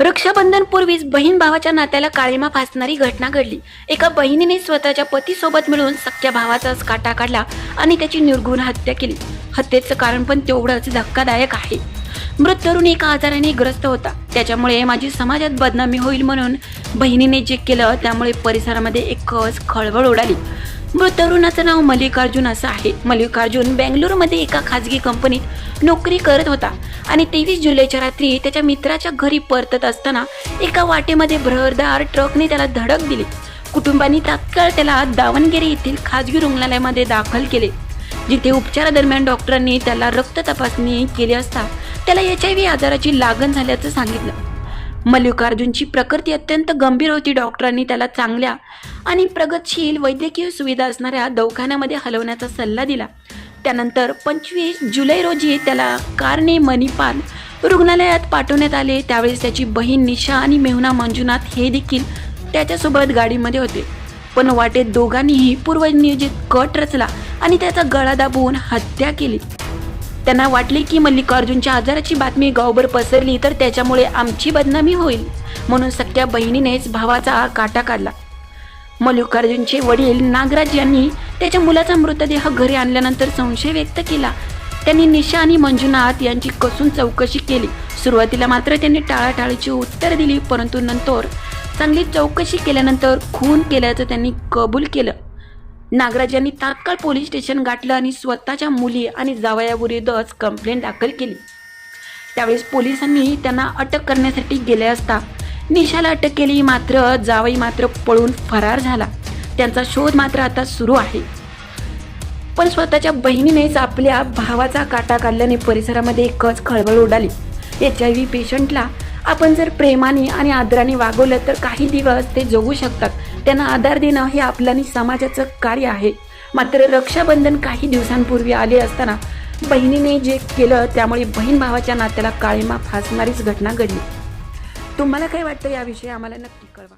रक्षाबंधन पूर्वीच बहीण भावाच्या नात्याला काळीमा फासणारी घटना घडली. एका बहिणीने स्वतःच्या पतीसोबत मिळून सख्या भावाचाच काटा काढला आणि त्याची निर्गुण हत्या केली. हत्येचं कारण पण तेवढंच धक्कादायक आहे. मृत तरुण एका आजाराने ग्रस्त होता. त्याच्यामुळे माझी समाजात बदनामी होईल म्हणून बहिणीने जे केलं त्यामुळे परिसरामध्ये एकच खळबळ उडाली. मृत तरुणाचं नाव मल्लिकार्जुन असं आहे. मल्लिकार्जुन बेंगलुरूमध्ये एका खाजगी कंपनीत नोकरी करत होता आणि तेवीस जुलैच्या रात्री त्याच्या मित्राच्या घरी परतत असताना एका वाटेमध्ये भरदार ट्रकने त्याला धडक दिली. कुटुंबांनी तात्काळ त्याला दावणगिरी येथील खाजगी रुग्णालयामध्ये दाखल केले. जिथे उपचारादरम्यान डॉक्टरांनी त्याला रक्त तपासणी केली असता त्याला एच आय व्ही आजाराची लागण झाल्याचं सांगितलं. मल्लिकार्जुनची प्रकृती अत्यंत गंभीर होती डॉक्टरांनी त्याला चांगल्या आणि प्रगतशील वैद्यकीय सुविधा असणाऱ्या दवाखान्यामध्ये हलवण्याचा सल्ला दिला. त्यानंतर पंचवीस जुलै रोजी त्याला कारने मणिपाल रुग्णालयात पाठवण्यात आले. त्यावेळेस त्याची बहीण निशा आणि मेहुना मंजुनाथ हे देखील त्याच्यासोबत गाडीमध्ये होते. पण वाटेत दोघांनीही पूर्वनियोजित कट रचला आणि त्याचा गळा दाबून हत्या केली. त्यांना वाटले की मल्लिकार्जुनच्या आजाराची बातमी गावभर पसरली तर त्याच्यामुळे आमची बदनामी होईल. म्हणून सख्या बहिणीनेच भावाचा काटा काढला. मल्लिकार्जुनचे वडील नागराज यांनी त्याच्या मुलाचा मृतदेह घरी आणल्यानंतर संशय व्यक्त केला. त्यांनी निशा आणि मंजुनाथ यांची कसून चौकशी केली. सुरुवातीला मात्र त्यांनी टाळाटाळीची उत्तर दिली परंतु नंतर चांगली चौकशी केल्यानंतर खून केल्याचं त्यांनी कबूल केलं. नागराज यांनी तात्काळ पोलीस स्टेशन गाठलं आणि स्वतःच्या मुली आणि जावयाविरुद्धच कंप्लेंट दाखल केली. त्यावेळेस पोलिसांनी त्यांना अटक करण्यासाठी गेले असता निशाला अटक केली मात्र जावई मात्र पळून फरार झाला. त्यांचा शोध मात्र आता सुरू आहे. पण स्वतःच्या बहिणीनेच आपल्या भावाचा काटा काढल्याने परिसरामध्ये एकच खळबळ उडाली. एच आय व्ही पेशंटला आपण जर प्रेमाने आणि आदराने वागवलं तर काही दिवस ते जगू शकतात. त्यांना आधार देणं हे आपलं आणि समाजाचं कार्य आहे. मात्र रक्षाबंधन काही दिवसांपूर्वी आले असताना बहिणीने जे केलं त्यामुळे बहीण भावाच्या नात्याला काळीमा फासणारीच घटना घडली. तुम्हाला काय वाटतं याविषयी आम्हाला नक्की कळवा.